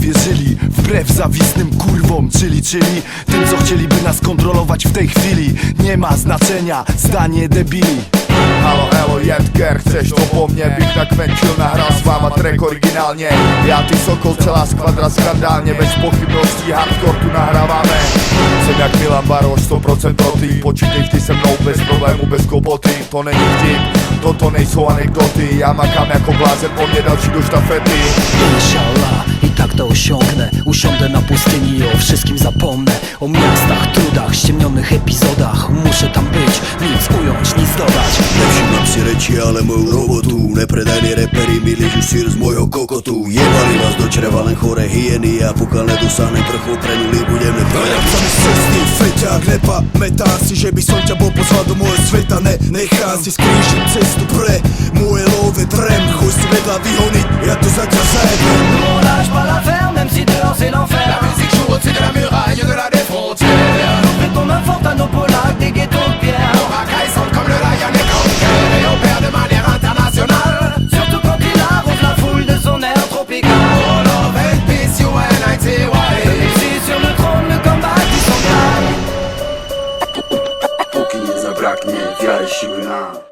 wierzyli Wbrew zawisnym kurwom Czyli, czyli tym co chcieliby nas kontrolować w tej chwili Nie ma znaczenia zdanie debili Halo, elo, Jedger, chceš to po mně? Bych tak menšil nahrál s váma track originálně. Já ty Sokol, celá skvadra skandálně Bez pochybností hardcore tu nahráváme. Jsem jak Milan Baroš, 100% proti Počítej ty se mnou bez problému, bez kopoty To není vtip, toto nejsou anekdoty Já makám jako blázen, po mě další do štafety Inshallah, i tak to osiągnę. Usiądę na pustyni i o wszystkim zapomnę. O miastach, trudach, ściemnionych epizodach. Muszę tam być, nic ująć, nic dodać. Nevšimám si reči, ale moju Nepredajný repery mi ližu sír z mojho kokotu. Jebali vás do čreva len chore hyeny. A pokiaľ nedosáhnem vrchol prenulý, budem neprojať Sam z cestný feťák, nepamätám si, že by som ťa bol poslal do môjho sveta Ne, nechám si skrížiť cestu pre. Moje love trem Chuj si vedľa vyhoniť, ja to zatiaľ zajebem braknie wiary, siły na